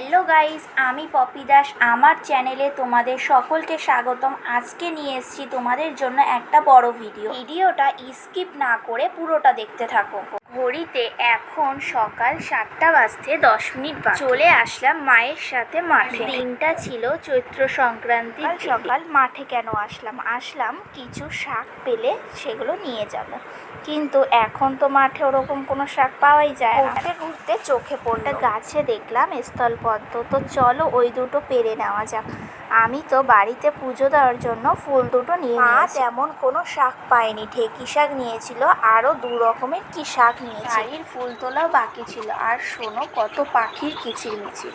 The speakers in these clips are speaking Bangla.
হ্যালো গাইস, আমি পপি দাস। আমার চ্যানেলে তোমাদের সকলকে স্বাগতম। আজকে নিয়ে এসেছি তোমাদের জন্য একটা বড় ভিডিও। ভিডিওটা স্কিপ না করে পুরোটা দেখতে থাকো। ঘড়িতে এখন সকাল সাতটা বাজতে দশ মিনিট চলে আসলাম মায়ের সাথে মাঠে। দিনটা ছিল চৈত্র সংক্রান্তি সকাল মাঠে কেন আসলাম? আসলাম কিছু শাক পেলে সেগুলো নিয়ে যাব। কিন্তু এখন তো মাঠে ওরকম কোনো শাক পাওয়াই যায় না। ঘুরতে চোখে পড়ল। গাছে দেখলাম স্থলপদ্ম। তো চলো ওই দুটো পেরে নেওয়া যাক। আমি তো বাড়িতে পুজো দেওয়ার জন্য ফুল দুটো নিয়ে মা তেমন কোনো শাক পায়নি। ঢেকি শাক নিয়েছিল আরও দু রকমের কি শাক নিয়েছে। বাড়ির ফুল তোলাও বাকি ছিল। আর শোনো কত পাখির কিচিরমিচির।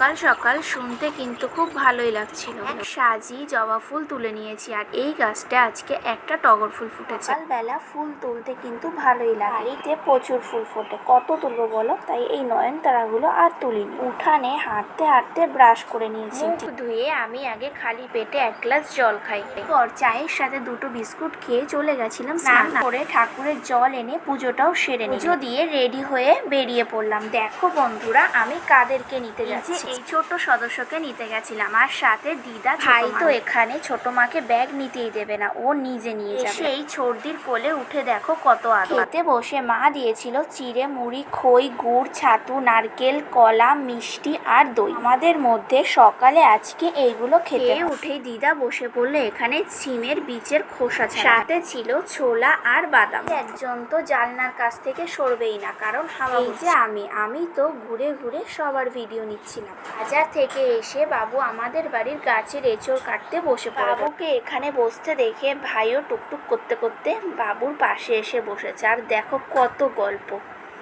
সকাল সকাল শুনতে কিন্তু খুব ভালোই লাগছিল। সাজি জবা ফুল তুলে নিয়েছি আর এই গাছটা আজকে একটা টগর ফুল ফুটেছে। সকালবেলা ফুল তুলতে কিন্তু ভালোই লাগে। বাড়িতে প্রচুর ফুল ফোটে। কত তুলবো বলো? তাই এই নয়নতারাগুলো আর তুলিনি। উঠানে হাঁটতে হাঁটতে ব্রাশ করে নিয়েছি। ধুয়ে আমি আগে খালি পেটে এক গ্লাস জল খাই। পর চায়ের সাথে দুটো বিস্কুট খেয়ে চলে গেছিলাম স্নান করে ঠাকুরের জল এনে পুজোটাও সেরে পুজো দিয়ে রেডি হয়ে বেরিয়ে পড়লাম। দেখো বন্ধুরা আমি কাদেরকে নিতে যাচ্ছি। এই ছোট্ট সদস্যকে নিতে গেছিলাম। আর সাথে দিদা ভাই তো এখানে ছোট মাকে ব্যাগ নিতেই দেবে না ও নিজে নিয়ে যাবে। এই ছর্দির কোলে উঠে দেখো কত আদর। খেতে বসে মা দিয়েছিল চিড়ে মুড়ি খই গুড় ছাতু নারকেল কলা মিষ্টি আর দই। আমাদের মধ্যে সকালে আজকে এইগুলো খেতে উঠেই দিদা বসে পড়ল এখানে সিমের বীজের খোসা সাথে ছিল ছোলা আর বাদাম। একজন তো জালনার কাছ থেকে সরবেই না কারণ হাওয়া এই যে আমি আমি তো ঘুরে ঘুরে সবার ভিডিও নিচ্ছিলাম। বাজার থেকে এসে বাবু আমাদের বাড়ির গাছের এঁচড় কাটতে বসে বাবুকে এখানে বসতে দেখে ভাইও টুকটুক করতে করতে বাবুর পাশে এসে বসেছে। আর দেখো কত গল্প।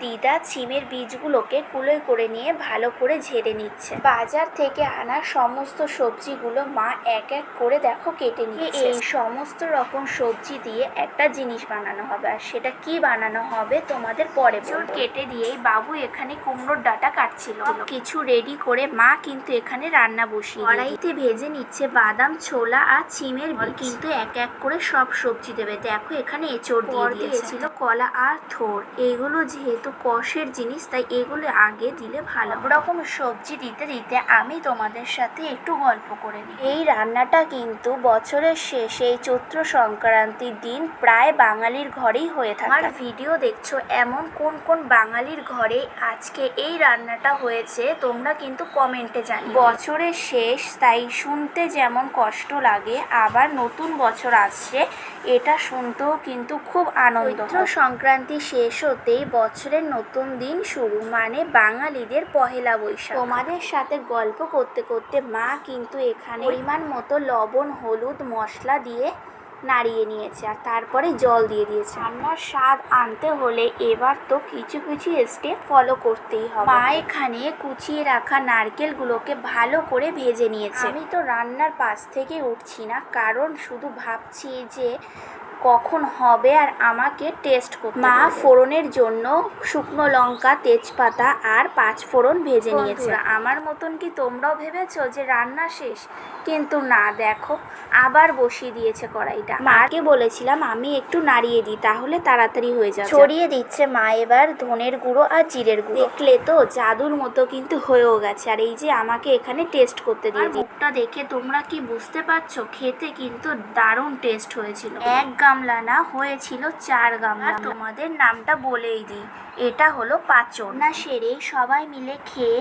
দিদা ছিমের বীজগুলোকে কুলোয় করে নিয়ে ভালো করে ঝেড়ে নিচ্ছে। বাজার থেকে আনা সমস্ত সবজিগুলো মা এক এক করে দেখো কেটে নিচ্ছে। এই সমস্ত রকম সবজি দিয়ে একটা জিনিস বানানো হবে আর সেটা কি বানানো হবে তোমাদের পরে চোর কেটে দিয়েই বাবু এখানে কুমড়োর ডাটা কাটছিল। কিছু রেডি করে মা কিন্তু এখানে রান্না বসিয়ে কড়াইতে ভেজে নিচ্ছে বাদাম ছোলা আর চিমের বীজ। কিন্তু এক এক করে সব সবজি দেবে। দেখো এখানে এঁচড় দিয়ে দিয়েছিল কলা আর থোর। এগুলো যেহেতু কষের জিনিস, তাই এগুলো আগে দিলে ভালো। রকম সবজি দিতে দিতে আমি তোমাদের সাথে একটু গল্প করে নিই। এই রান্নাটা কিন্তু বছরের শেষে এই চৈত্র সংক্রান্তির দিন প্রায় বাঙালির ঘরেই হয়ে থাকে। আমার ভিডিও দেখছ এমন কোন কোন বাঙালির ঘরে আজকে এই রান্নাটা হয়েছে, তোমরা কিন্তু কমেন্টে জানি বছরের শেষ, তাই শুনতে যেমন কষ্ট লাগে, আবার নতুন বছর আসছে এটা শুনতেও কিন্তু খুব আনন্দ সংক্রান্তি শেষ হতেই বছরের নতুন দিন শুরু মানে বাঙালিদের পহেলা বৈশাখ। তোমাদের সাথে গল্প করতে করতে মা কিন্তু এখানে পরিমাণ মতো লবণ, হলুদ, মশলা দিয়ে নাড়িয়ে নিয়েছে আর তারপরে জল দিয়ে দিয়েছে। রান্নার স্বাদ আনতে হলে এবার তো কিছু কিছু স্টেপ ফলো করতেই হবে। মা এখানে কুচিয়ে রাখা নারকেলগুলোকে ভালো করে ভেজে নিয়েছে। আমি তো রান্নার পাশ থেকে উঠছি না, কারণ শুধু ভাবছি যে কখন হবে আর আমাকে টেস্ট করতে মা ফোড়নের জন্য শুকনো লঙ্কা তেজপাতা আর পাঁচ ফোড়ন ভেজে নিয়েছে। আমার মতন কি তোমরাও ভেবেছো যে রান্না শেষ? কিন্তু না দেখো আবার বসিয়ে দিয়েছে কড়াইটা। মাকে বলেছিলাম আমি একটু নাড়িয়ে দিই তাহলে তাড়াতাড়ি হয়ে যাবে। ছড়িয়ে দিচ্ছে মা এবার ধনের গুঁড়ো আর জিরের গুঁড়ো। দেখলে তো জাদুর মতো কিন্তু হয়েও গেছে। আর এই যে আমাকে এখানে টেস্ট করতে দিয়ে দেখে তোমরা কি বুঝতে পারছ? খেতে কিন্তু দারুণ টেস্ট হয়েছিল। এক গামলা না হয়েছিল চার গামলা তোমাদের নামটা বলেই দিই এটা হলো পাঁচন। না সেরে সবাই মিলে খেয়ে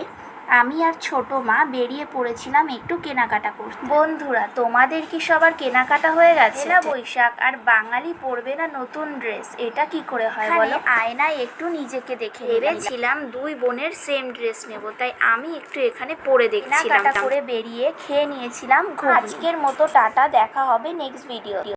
আমি আর ছোট মা বেরিয়ে পড়েছিলাম একটু কেনাকাটা করতে। বন্ধুরা তোমাদের কি সবার কেনাকাটা হয়ে গেছে? না বৈশাখ আর বাঙালি পরবে না নতুন ড্রেস এটা কি করে হয় বলো? আয়নায় একটু নিজেকে দেখে ভেবেছিলাম দুই বোনের সেম ড্রেস নেব তাই আমি একটু এখানে পরে দেখছিলাম। করে বেরিয়ে খেয়ে নিয়েছিলাম আজকের মতো টাটা দেখা হবে নেক্সট ভিডিও